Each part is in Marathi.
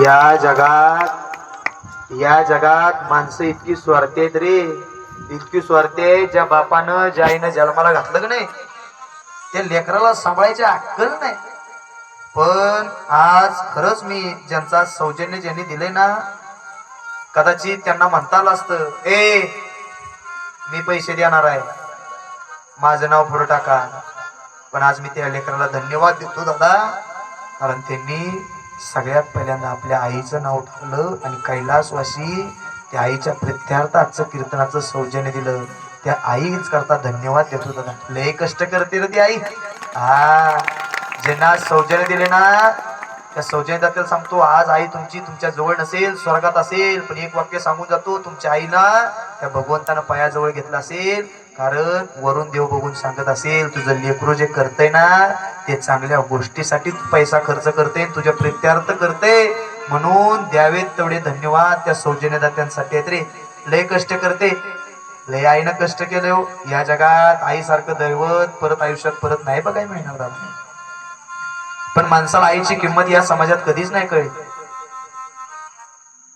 या जगात या जगात माणसं इतकी स्वार्थी आहेत रे. इतकी स्वार्थी आहे ज्या बापानं ज्या आईनं जन्माला घातलं का नाही त्या लेकराला सांभाळायची अक्कल नाही. पण आज खरंच मी ज्यांचा सौजन्य ज्यांनी दिले ना कदाचित त्यांना म्हणता आलं असतं ए मी पैसे देणार आहे. माझं नाव पुढे टाका. पण आज मी त्या लेकराला धन्यवाद देतो दादा. कारण त्यांनी सगळ्यात पहिल्यांदा आपल्या आईचं नाव ठेवलं आणि कैलासवासी त्या आईच्या प्रत्यार्थ आजचं कीर्तनाचं सौजन्य दिलं. त्या आईच करता धन्यवाद देतो दादा लय कष्ट करते रे ती आई. हा ज्यांना सौजन्य दिले ना त्या सौजन्यदात्याला सांगतो आज आई तुमची तुमच्या जवळ नसेल स्वर्गात असेल पण एक वाक्य सांगून जातो तुमच्या आईला त्या भगवंतानं पायाजवळ घेतलं असेल कारण वरून देव बघून सांगत असेल तुझं लेकरू जे करतंय ना ते चांगल्या गोष्टीसाठी तू पैसा खर्च करते तुझ्या प्रित्यार्थ करते म्हणून द्यावेत तेवढे धन्यवाद त्या सौजन्यदात्यांसाठी. आहेत रे लय कष्ट करते. लय आईनं कष्ट केले हो. या जगात आईसारखं दैवत परत आयुष्यात परत नाही बघाय मिळणार दादा पण माणसाला आईची किंमत या समाजात कधीच नाही कळली.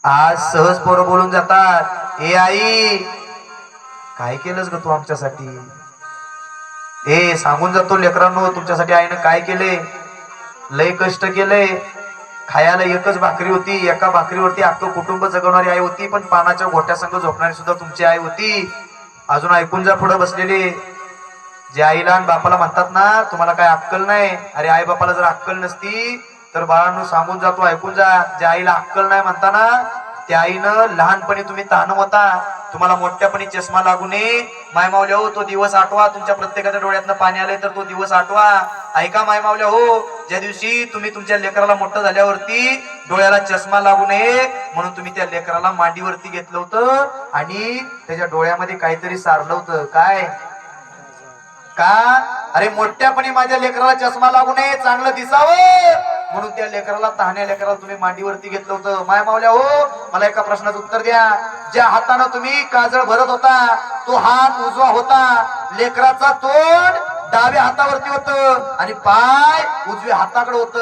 आज सहज पोरं बोलून जातात. ए आई काय केलंस ग तू आमच्यासाठी? ए सांगून जातो लेकरांनो तुमच्यासाठी आईनं काय केले? लय कष्ट केले. खायला एकच भाकरी होती एका भाकरीवरती अख्खं कुटुंब जगवणारी आई होती पण पानाच्या गोठ्यासंग झोपणारी सुद्धा तुमची आई होती. अजून ऐकून जा पुढे बसलेले. जे आईला आणि बापाला म्हणतात ना तुम्हाला काय अक्कल नाही? अरे आई बापाला जर अक्कल नसती तर बाळांनो सांगून जातो ऐकून जा. ज्या आईला अक्कल नाही म्हणताना त्या आईनं लहानपणी तुम्ही ताण होता तुम्हाला मोठ्यापणी चष्मा लागू नये. मायमावल्या हो तो दिवस आठवा. तुमच्या प्रत्येकाच्या डोळ्यातनं पाणी आलंय तर तो दिवस आठवा. ऐका मायमावल्या हो ज्या दिवशी तुम्ही तुमच्या लेकराला मोठं झाल्यावरती डोळ्याला चष्मा लागू नये म्हणून तुम्ही त्या लेकराला मांडीवरती घेतलं होतं आणि त्याच्या डोळ्यामध्ये काहीतरी सारलं होतं. काय? का? अरे मोठ्यापणी माझ्या लेकराला चष्मा लागू नये चांगलं दिसावं. म्हणून त्या लेकराला तहाण्या लेकराला तुम्ही मांडीवरती घेतलं होतं. माय मावल्या हो मला एका प्रश्नाचं उत्तर द्या. ज्या हातानं तुम्ही काजळ भरत होता तो हात उजवा होता. लेकराचा तोंड डाव्या हातावरती होत आणि पाय उजव्या हाताकडे होत.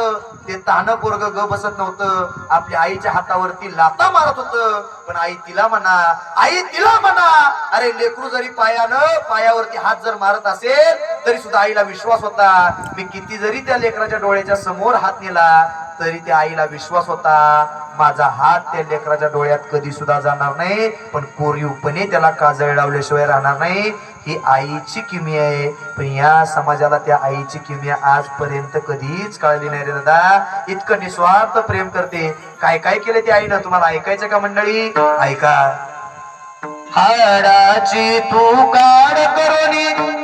ते तान पोरग ग बसत नव्हतं. आपल्या आईच्या हातावरती लाता मारत होत. पण आई तिला म्हणा आई तिला म्हणा अरे लेकरू जरी पायानं पायावरती हात जर मारत असेल तरी सुद्धा आईला विश्वास होता. मी किती जरी त्या लेकराच्या डोळ्याच्या समोर हात नेला तरी त्या आईला विश्वास होता माझा हात त्या लेकराच्या डोळ्यात कधी सुद्धा जाणार नाही पण कोरीवपणे त्याला काजळ लावल्याशिवाय राहणार नाही. ही आईची किमी आहे. पण या समाजाला त्या आईची किमी आजपर्यंत कधीच कळली नाही रे दादा. इतकं निस्वार्थ प्रेम करते. काय काय केलं त्या आईनं? तुम्हाला ऐकायचं का मंडळी? ऐका. हाडाची तू काढ करून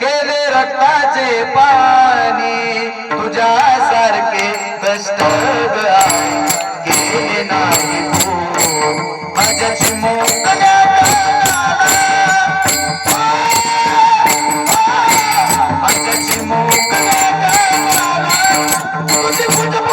केले रक्ताचे पाणी तुझ्या सारखे कष्ट ग आई, केले नाही तू माझ्याची मोकळ्या माझ्याची मोकळ्या तुझी